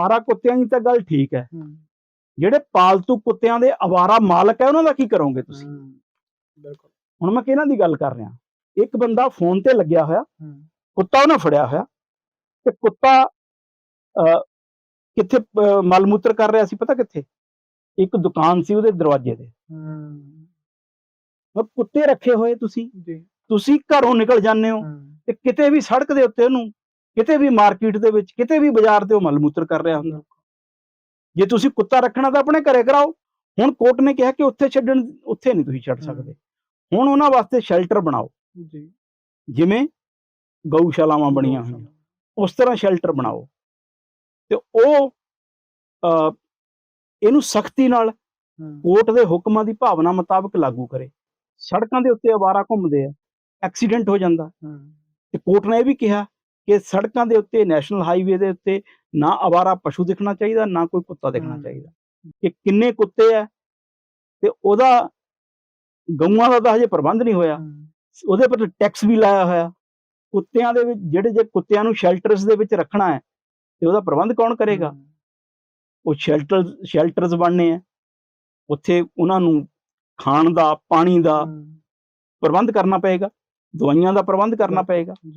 ਆਵਾਰਾ ਕੁੱਤਿਆਂ ਦੀ ਤਾਂ ਗੱਲ ਠੀਕ ਹੈ। ਜਿਹੜੇ ਪਾਲਤੂ ਕੁੱਤਿਆਂ ਦੇ ਆਵਾਰਾ ਮਾਲਕ ਹੈ ਉਹਨਾਂ ਦਾ ਕੀ ਕਰੋਗੇ ਤੁਸੀਂ? ਬਿਲਕੁਲ। ਹੁਣ ਮੈਂ ਕਿਹਨਾਂ ਦੀ ਗੱਲ ਕਰ ਰਿਹਾ? ਇੱਕ ਬੰਦਾ ਫੋਨ ਤੇ ਲੱਗਿਆ ਹੋਇਆ ਕੁੱਤਾ ਉਹਨੇ ਫੜਿਆ ਹੋਇਆ ਤੇ ਕੁੱਤਾ ਕਿੱਥੇ ਅਹ, ਮਲ ਮੂਤਰ ਕਰ ਰਿਹਾ ਸੀ ਪਤਾ ਕਿੱਥੇ? ਇੱਕ ਦੁਕਾਨ ਸੀ ਉਹਦੇ ਦਰਵਾਜ਼ੇ ਤੇ। ਹੂੰ। ਉਹ ਕੁੱਤੇ ਰੱਖੇ ਹੋਏ ਤੁਸੀਂ। ਜੀ। ਤੁਸੀਂ ਘਰੋਂ ਨਿਕਲ ਜਾਂਦੇ ਹੂੰ। ਤੇ ਕਿਤੇ ਵੀ ਸੜਕ ਦੇ ਉੱਤੇ ਉਹਨੂੰ ਕਿਤੇ ਵੀ ਮਾਰਕੀਟ ਦੇ ਵਿੱਚ ਕਿਤੇ ਵੀ ਬਾਜ਼ਾਰ ਤੇ ਉਹ ਮਲ ਮੂਤਰ ਕਰ ਰਿਹਾ ਹੁੰਦਾ। ਜੇ ਤੁਸੀਂ ਕੁੱਤਾ ਰੱਖਣਾ ਤਾਂ ਆਪਣੇ ਘਰੇ ਕਰਾਓ। ਹੁਣ ਕੋਰਟ ਨੇ ਕਿਹਾ ਕਿ ਉੱਥੇ ਛੱਡਣ ਉੱਥੇ ਨਹੀਂ ਤੁਸੀਂ ਛੱਡ। ਸਕਦੇ। ਹੁਣ ਉਹਨਾਂ ਵਾਸਤੇ ਸ਼ੈਲਟਰ ਬਣਾਓ। ਜੀ। ਜਿਵੇਂ ਗਊਸ਼ਾਲਾਵਾਂ ਬਣੀਆਂ ਹੋਈਆਂ। ਉਸ ਤਰ੍ਹਾਂ ਸ਼ੈਲਟਰ ਬਣਾਓ। ਤੇ ਉਹ ਇਹਨੂੰ ਸਖਤੀ ਨਾਲ ਕੋਰਟ ਦੇ ਹੁਕਮਾਂ ਦੀ ਭਾਵਨਾ ਮੁਤਾਬਕ ਲਾਗੂ ਕਰੇ। ਸੜਕਾਂ ਦੇ ਉੱਤੇ ਅਵਾਰਾ ਘੁੰਮਦੇ ਆ। ਐਕਸੀਡੈਂਟ ਹੋ ਜਾਂਦਾ। ਤੇ ਕੋਰਟ ਨੇ ਇਹ ਵੀ ਕਿਹਾ ਕਿ ਸੜਕਾਂ ਦੇ ਉੱਤੇ ਨੈਸ਼ਨਲ ਹਾਈਵੇ ਦੇ ਉੱਤੇ ਨਾ ਅਵਾਰਾ ਪਸ਼ੂ ਦਿਖਣਾ ਚਾਹੀਦਾ ਨਾ ਕੋਈ ਕੁੱਤਾ ਦਿਖਣਾ। ਚਾਹੀਦਾ। ਕਿ ਕਿੰਨੇ ਕੁੱਤੇ ਆ ਤੇ ਉਹਦਾ ਗਊਆਂ ਦਾ ਤਾਂ ਹਜੇ ਪ੍ਰਬੰਧ ਨਹੀਂ ਹੋਇਆ। ਉਹਦੇ ਪਰ ਟੈਕਸ ਵੀ ਲਾਇਆ ਹੋਇਆ। ਕੁੱਤਿਆਂ ਦੇ ਵਿੱਚ ਜਿਹੜੇ ਜੇ ਕੁੱਤਿਆਂ ਨੂੰ ਸ਼ੈਲਟਰਸ ਦੇ ਵਿੱਚ ਰੱਖਣਾ ਹੈ ਤੇ ਉਹਦਾ ਪ੍ਰਬੰਧ ਕੌਣ ਕਰੇਗਾ? ਉਹ ਸ਼ੈਲਟਰ ਸ਼ੈਲਟਰਸ ਬਣਨੇ ਆ ਉੱਥੇ ਉਹਨਾਂ ਨੂੰ ਖਾਣ ਦਾ ਪਾਣੀ ਦਾ ਪ੍ਰਬੰਧ ਕਰਨਾ ਪਏਗਾ। ਦਵਾਈਆਂ ਦਾ ਪ੍ਰਬੰਧ ਕਰਨਾ ਪਏਗਾ।